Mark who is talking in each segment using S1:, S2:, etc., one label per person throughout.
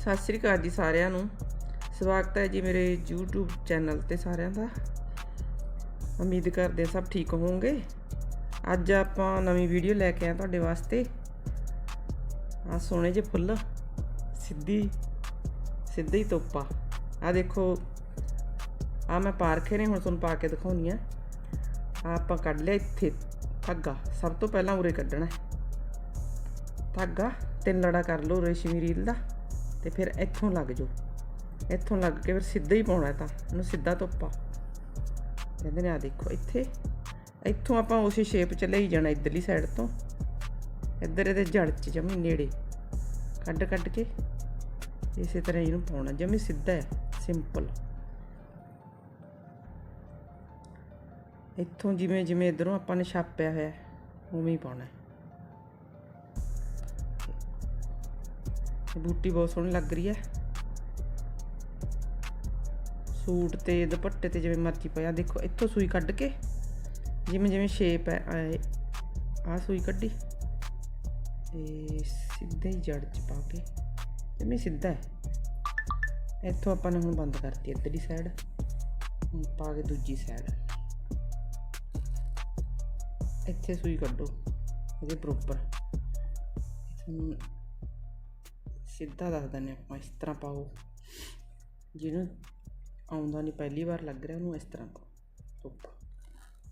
S1: ਸਤਿ ਸ੍ਰੀ ਅਕਾਲ ਜੀ ਸਾਰਿਆਂ ਨੂੰ। ਸਵਾਗਤ ਹੈ ਜੀ ਮੇਰੇ YouTube ਚੈਨਲ ਤੇ ਸਾਰਿਆਂ ਦਾ। ਉਮੀਦ ਕਰਦੇ ਸਭ ਠੀਕ ਹੋਵੋਗੇ। ਅੱਜ ਆਪਾਂ ਨਵੀਂ ਵੀਡੀਓ ਲੈ ਕੇ ਆਏ ਤੁਹਾਡੇ ਵਾਸਤੇ। ਆ ਸੋਹਣੇ ਜਿਹੇ ਫੁੱਲ, ਸਿੱਧੀ, ਸਿੱਧੇ ਹੀ ਤੋਪਾ। ਆ ਦੇਖੋ ਆ ਮੈਂ ਪਾਰਖੇ ਨੇ ਹੁਣ ਤੁਹਾਨੂੰ ਪਾ ਕੇ ਦਿਖਾਉਣੀ ਆ। ਆਪਾਂ ਕੱਢ ਲਿਆ ਇੱਥੇ, ਧਾਗਾ। ਸਭ ਤੋਂ ਪਹਿਲਾਂ ਉਰੇ ਕੱਢਣਾ ਹੈ। ਧਾਗਾ ਤਿੰਨ ਲੜਾ ਕਰ ਲਓ ਰੇਸ਼ਮੀ ਰੀਲ ਦਾ। ਤੇ ਫਿਰ ਇੱਥੋਂ ਲੱਗ ਜਾਓ। ਇੱਥੋਂ ਲੱਗ ਕੇ ਫਿਰ ਸਿੱਧਾ ਹੀ ਪਾਉਣਾ ਤਾਂ। ਉਹਨੂੰ ਸਿੱਧਾ ਧੋਪਾ। ਕਹਿੰਦੇ ਨੇ ਆ ਦੇਖੋ ਇੱਥੇ। ਇੱਥੋਂ ਆਪਾਂ ਉਸੇ ਸ਼ੇਪ ਚ ਲਈ ਜਾਣਾ ਇਧਰਲੀ ਸਾਈਡ ਤੋਂ। ਇੱਧਰ ਇਹਦੇ ਜੜ ਚ ਜਮੀ ਨੇੜੇ। ਕੱਢ ਕੱਢ ਕੇ ਇਸੇ ਤਰ੍ਹਾਂ ਇਹਨੂੰ ਪਾਉਣਾ। ਜਮੀ ਸਿੱਧਾ ਹੈ। ਸਿੰਪਲ ਇੱਥੋਂ ਜਿਵੇਂ ਜਿਵੇਂ ਇਧਰੋਂ ਆਪਾਂ ਨੇ ਛਾਪਿਆ ਹੋਇਆ ਉਵੇਂ ਹੀ ਪਾਉਣਾ ਬੂਟੀ ਬਹੁਤ ਸੋਹਣੀ ਲੱਗ ਰਹੀ ਹੈ। ਸੂਟ ਤੇ ਦੁਪੱਟੇ ਤੇ ਜਿਵੇਂ ਮਰਜ਼ੀ ਪਾਇਆ ਦੇਖੋ, ਇੱਥੋਂ ਸੂਈ ਕੱਢ ਕੇ ਜਿਵੇਂ ਜਿਵੇਂ ਸ਼ੇਪ ਹੈ ਆ ਸੂਈ ਕੱਢੀ ਤੇ ਸਿੱਧੇ ਹੀ ਜੜ ਚ ਪਾ ਕੇ, ਜਿਵੇਂ ਸਿੱਧਾ ਹੈ। ਇੱਥੋਂ ਆਪਾਂ ਨੇ ਹੁਣ ਬੰਦ ਕਰਤੀ ਇੱਧਰਲੀ ਸਾਈਡ ਹੁਣ ਪਾ ਕੇ ਦੂਜੀ ਸਾਈਡ ਇੱਥੇ ਸੂਈ ਕੱਢੋ, ਇਹਦੇ ਪ੍ਰੋਪਰ ਸਿੱਧਾ ਦੱਸ ਦਿੰਦੇ ਆਪਾਂ, ਇਸ ਤਰ੍ਹਾਂ ਪਾਓ। ਜਿਹਨੂੰ ਆਉਂਦਾ ਨਹੀਂ ਪਹਿਲੀ ਵਾਰ ਲੱਗ ਰਿਹਾ, ਉਹਨੂੰ ਇਸ ਤਰ੍ਹਾਂ ਪਾਓ। ਧੁੱਪ।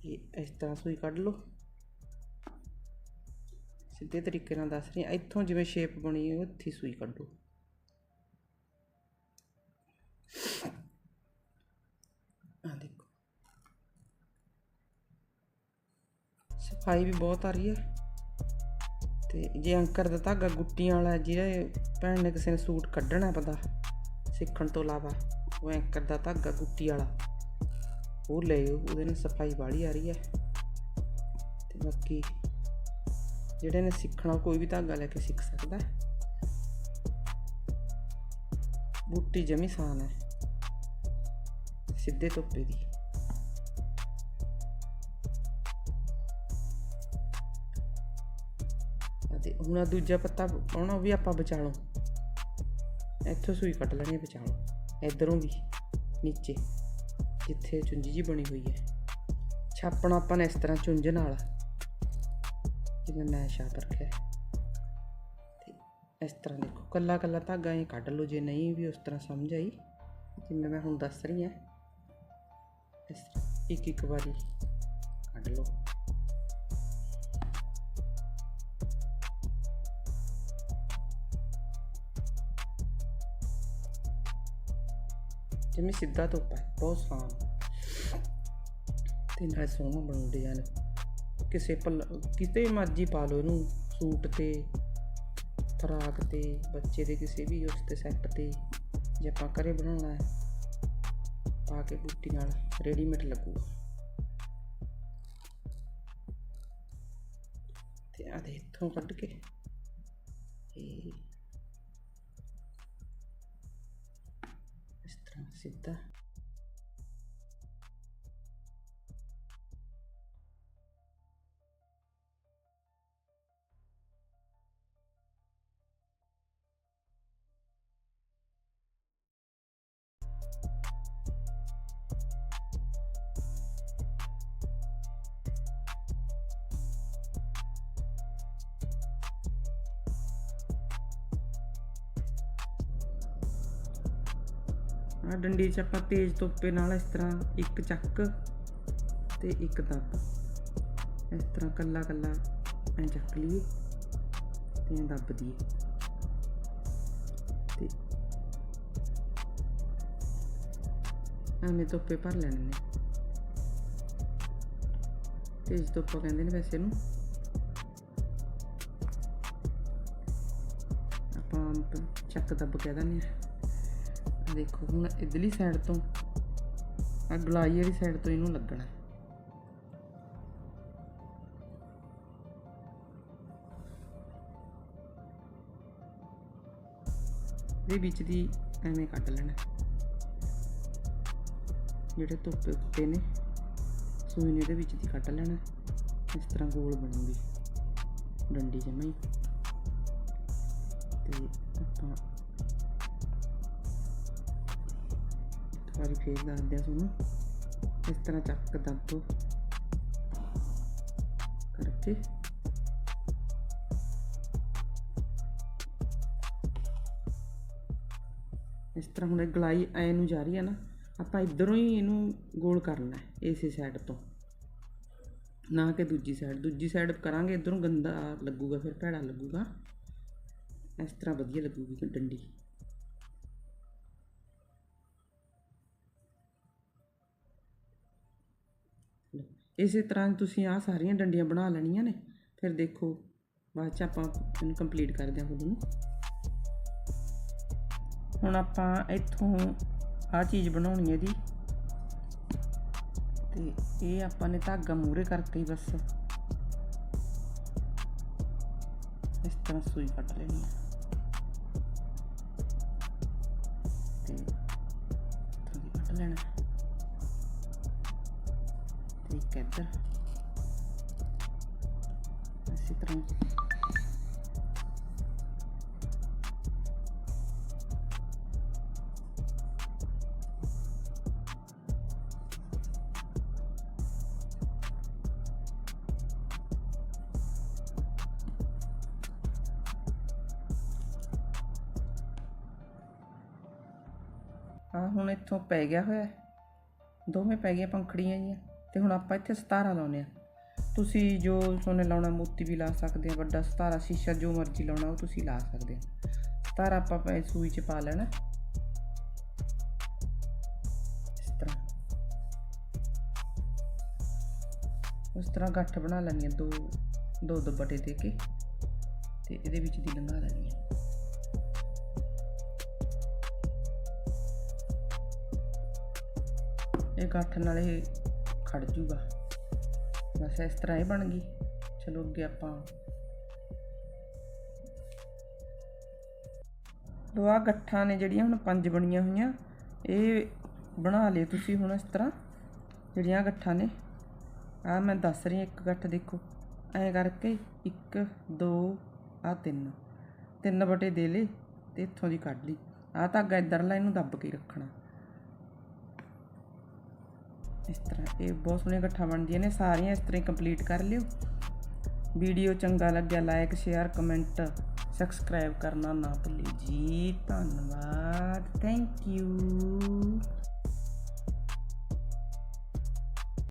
S1: ਇਹ ਇਸ ਤਰ੍ਹਾਂ ਸੂਈ ਕੱਢ ਲਓ। ਸਿੱਧੇ ਤਰੀਕੇ ਨਾਲ ਦੱਸ ਰਹੀ ਹਾਂ, ਇੱਥੋਂ ਜਿਵੇਂ ਸ਼ੇਪ ਬਣੀ ਹੈ ਉੱਥੇ ਸੂਈ ਕੱਢੋ। ਆ ਦੇਖੋ। ਸਫ਼ਾਈ ਵੀ ਬਹੁਤ ਆ ਰਹੀ ਹੈ। ਤੇ ਜੇ ਅੰਕਰ ਦਾ ਧਾਗਾ ਗੁੱਟੀਆਂ ਵਾਲਾ ਜਿਹੜੇ ਭੈਣ ਨੇ ਕਿਸੇ ਨੇ ਸੂਟ ਕੱਢਣਾ ਪਤਾ ਸਿੱਖਣ ਤੋਂ ਇਲਾਵਾ, ਉਹ ਅੰਕਰ ਦਾ ਧਾਗਾ ਗੁੱਟੀ ਵਾਲਾ। ਉਹ ਲੈ ਉਹਦੇ ਨਾਲ ਸਫ਼ਾਈ ਵਾਲੀ ਆ ਰਹੀ ਹੈ। ਤੇ ਬਾਕੀ ਜਿਹੜੇ ਨੇ ਸਿੱਖਣਾ, ਉਹ ਕੋਈ ਵੀ ਧਾਗਾ ਲੈ ਕੇ ਸਿੱਖ ਸਕਦਾ ਹੈ। ਬੂਟੀ ਜਮੀ ਸਾਨ ਹੈ, ਸਿੱਧੇ ਧੁੱਪੇ ਦੀ। ਹੁਣ ਆਹ ਦੂਜਾ ਪੱਤਾ ਆਉਣਾ ਉਹ ਵੀ ਆਪਾਂ ਬਚਾ ਲਓ ਇੱਥੋਂ ਸੂਈ ਕੱਟ ਲੈਣੀ ਹੈ ਬਚਾ ਲਓ ਇਧਰੋਂ ਵੀ, ਨੀਚੇ। ਜਿੱਥੇ ਚੁੰਜੀ ਜੀ ਬਣੀ ਹੋਈ ਹੈ। ਛਾਪਣਾ ਆਪਾਂ ਨੇ ਇਸ ਤਰ੍ਹਾਂ ਚੁੰਝ ਨਾਲ। ਜਿਵੇਂ ਮੈਂ ਛਾਪ ਰੱਖਿਆ ਤੇ ਇਸ ਤਰ੍ਹਾਂ ਦੇਖੋ ਕੱਲਾ ਕੱਲਾ ਧਾਗਾ ਇਹ ਕੱਢ ਲਓ। ਜੇ ਨਹੀਂ ਵੀ ਉਸ ਤਰ੍ਹਾਂ ਸਮਝ ਆਈ, ਜਿਵੇਂ ਮੈਂ ਹੁਣ ਦੱਸ ਰਹੀ ਹਾਂ। ਇਸ ਤਰ੍ਹਾਂ ਇੱਕ ਇੱਕ ਵਾਰੀ ਕੱਢ ਲਓ। ਜਿਵੇਂ ਸਿੱਧਾ ਧੋਪਾ ਹੈ, ਬਹੁਤ ਸਾਨ ਤੇ ਨਾਲ ਸੋਹਣਾ ਬਣੂ ਡਿਜ਼ਾਈਨ ਕਿਸੇ ਪਲ ਕਿਤੇ ਮਰਜ਼ੀ ਪਾ ਲਓ ਇਹਨੂੰ ਸੂਟ ਤੇ ਫਰਾਕ ਤੇ ਬੱਚੇ ਦੇ ਕਿਸੇ ਵੀ ਉਸ ਤੇ ਸੈੱਟ ਤੇ ਜੇ ਆਪਾਂ ਘਰੇ ਬਣਾਉਣਾ ਹੈ ਪਾ ਕੇ ਬੂਟੀ ਨਾਲ ਰੈਡੀਮੇਡ ਲੱਗੂਗਾ। ਤੇ ਆ ਦੇ ਇੱਥੋਂ ਕੱਢ ਕੇ ਇਹ ਇਸ ਆ ਡੰਡੀ 'ਚ ਆਪਾਂ ਤੇਜ਼ ਤੋਪੇ ਨਾਲ ਇਸ ਤਰ੍ਹਾਂ ਇੱਕ ਚੱਕ ਤੇ ਇੱਕ ਦੱਬ। ਇਸ ਤਰ੍ਹਾਂ ਕੱਲਾ ਕੱਲਾ ਐ ਚੱਕ ਲਈਏ ਤੇ ਦੱਬ ਦਈਏ। ਤੇ ਐਵੇਂ ਤੋਪੇ ਭਰ ਲੈਣੇ ਨੇ। ਤੇਜ਼ ਤੋਪਾ ਕਹਿੰਦੇ ਨੇ ਵੈਸੇ ਨੂੰ ਆਪਾਂ ਚੱਕ ਦੱਬ ਕਹਿ ਦਿੰਦੇ ਆ। ਦੇਖੋ ਹੁਣ ਇਧਰਲੀ ਸਾਈਡ ਤੋਂ ਆ ਗਲਾਈ ਵਾਲੀ ਸਾਈਡ ਤੋਂ ਇਹਨੂੰ ਲੱਗਣਾ। ਹੈ। ਵਿੱਚ ਦੀ ਐਵੇਂ ਕੱਢ ਲੈਣਾ। ਜਿਹੜੇ ਧੁੱਪੇ ਉੱਤੇ ਨੇ, ਸੂਈ ਨੇ ਇਹਦੇ ਵਿੱਚ ਦੀ ਕੱਟ ਲੈਣਾ। ਇਸ ਤਰ੍ਹਾਂ ਗੋਲ ਬਣੂਗੀ। ਡੰਡੀ ਜਮਾਈ। ਤੇ ਆਪਾਂ ਵਾਰੀ ਫੇਰ ਦੱਸਦੇ ਆ ਤੁਹਾਨੂੰ। ਇਸ ਤਰ੍ਹਾਂ ਚੱਕ ਦੱਬੋ। ਕਰਕੇ। ਇਸ ਤਰ੍ਹਾਂ ਹੁਣ ਇਹ ਗਲਾਈ ਐ ਨੂੰ ਜਾ ਰਹੀ ਹੈ ਨਾ, ਆਪਾਂ ਇਧਰੋਂ ਹੀ ਇਹਨੂੰ ਗੋਲ ਕਰਨਾ ਹੈ ਇਸੇ ਸਾਈਡ ਤੋਂ। ਨਾ ਕਿ ਦੂਜੀ ਸਾਈਡ ਦੂਜੀ ਸਾਈਡ ਕਰਾਂਗੇ, ਇਧਰੋਂ ਗੰਦਾ ਲੱਗੂਗਾ, ਫਿਰ ਭੈੜਾ ਲੱਗੂਗਾ। ਇਸ ਤਰ੍ਹਾਂ ਵਧੀਆ ਲੱਗੂਗੀ ਡੰਡੀ। ਇਸੇ ਤਰ੍ਹਾਂ ਤੁਸੀਂ ਆ ਸਾਰੀਆਂ ਡੰਡੀਆਂ ਬਣਾ ਲੈਣੀਆਂ ਨੇ, ਫਿਰ ਦੇਖੋ, ਬਾਅਦ ਚ ਆਪਾਂ ਇਹਨੂੰ ਕੰਪਲੀਟ ਕਰਦੇ ਹਾਂ ਖੁਦ ਨੂੰ। ਹੁਣ ਆਪਾਂ ਇੱਥੋਂ ਆ ਚੀਜ਼ ਬਣਾਉਣੀ ਹੈ ਜੀ। ਤੇ ਇਹ ਆਪਾਂ ਨੇ ਧਾਗਾ ਮੂਰੇ ਕਰਕੇ ਬਸ। ਇਸ ਤਰ੍ਹਾਂ ਸੂਈ ਕੱਟ ਲੈਣੀ ਹੈ। ਤੇ ਇੱਥੋਂ ਕੱਟ ਲੈਣਾ। ਤੇ ਇੱਧਰ ਇਸੇ ਤਰ੍ਹਾਂ ਆ ਹੁਣ ਇੱਥੋਂ ਪੈ ਗਿਆ ਹੋਇਆ ਦੋਵੇਂ ਪੈ ਗਈਆਂ ਪੰਖੜੀਆਂ ਜੀਆਂ ਤੇ ਹੁਣ ਆਪਾਂ ਇੱਥੇ ਸਤਾਰਾ ਲਾਉਨੇ ਆ ਤੁਸੀਂ ਜੋ ਸੋਨੇ ਲਾਉਣਾ, ਮੋਤੀ ਵੀ ਲਾ ਸਕਦੇ ਆ ਵੱਡਾ ਸਤਾਰਾ ਸ਼ੀਸ਼ਾ ਜੋ ਮਰਜ਼ੀ ਲਾਉਣਾ, ਉਹ ਤੁਸੀਂ ਲਾ ਸਕਦੇ ਆ ਸਤਾਰਾ ਆਪਾਂ ਪੈ ਸੂਈ ਚ ਪਾ ਲੈਣਾ। ਇਸ ਤਰ੍ਹਾਂ। ਉਸ ਤਰ੍ਹਾਂ ਗੱਠ ਬਣਾ ਲੈਣੀ ਆ ਦੋ ਦੋ ਦੋ ਦੇ ਕੇ, ਤੇ ਇਹਦੇ ਵਿੱਚ ਦੀ ਲੰਘਾ ਲੈਣੀ ਆ ਇਹ ਗੱਠ ਨਾਲ ਇਹ ਖੜ ਜੂਗਾ। ਬਸ ਇਸ ਤਰ੍ਹਾਂ ਇਹ ਬਣ ਗਈ। ਚਲੋ ਅੱਗੇ ਆਪਾਂ ਦੋ ਆਹ ਗੱਠਾਂ ਨੇ ਜਿਹੜੀਆਂ ਹੁਣ ਪੰਜ ਬਣੀਆਂ ਹੋਈਆਂ, ਇਹ ਬਣਾ ਲਿਓ ਤੁਸੀਂ ਹੁਣ ਇਸ ਤਰ੍ਹਾਂ, ਜਿਹੜੀਆਂ ਗੱਠਾਂ ਨੇ। ਆ ਮੈਂ ਦੱਸ ਰਹੀ ਹਾਂ ਇੱਕ ਗੱਠ ਦੇਖੋ। ਐਂ ਕਰਕੇ 1 2 ਆ 3 ਤਿੰਨ ਬਟੇ ਦੇ ਲੇ ਤੇ ਇੱਥੋਂ ਦੀ ਕੱਢ ਲਈ। ਆ ਧਾਗਾ ਇੱਧਰਲਾ ਇਹਨੂੰ ਦੱਬ ਕੇ ਰੱਖਣਾ। ਇਸ ਤਰ੍ਹਾਂ ਇਹ ਬਹੁਤ ਸੋਹਣੀਆਂ ਗੱਠਾਂ ਬਣਦੀਆਂ ਨੇ, ਸਾਰੀਆਂ ਇਸ ਤਰ੍ਹਾਂ ਹੀ ਕੰਪਲੀਟ ਕਰ ਲਿਓ। ਵੀਡੀਓ ਚੰਗਾ ਲੱਗਿਆ ਲਾਈਕ ਸ਼ੇਅਰ ਕਮੈਂਟ ਸਬਸਕ੍ਰਾਈਬ ਕਰਨਾ ਨਾ ਭੁੱਲਿਓ ਜੀ। ਧੰਨਵਾਦ। Thank you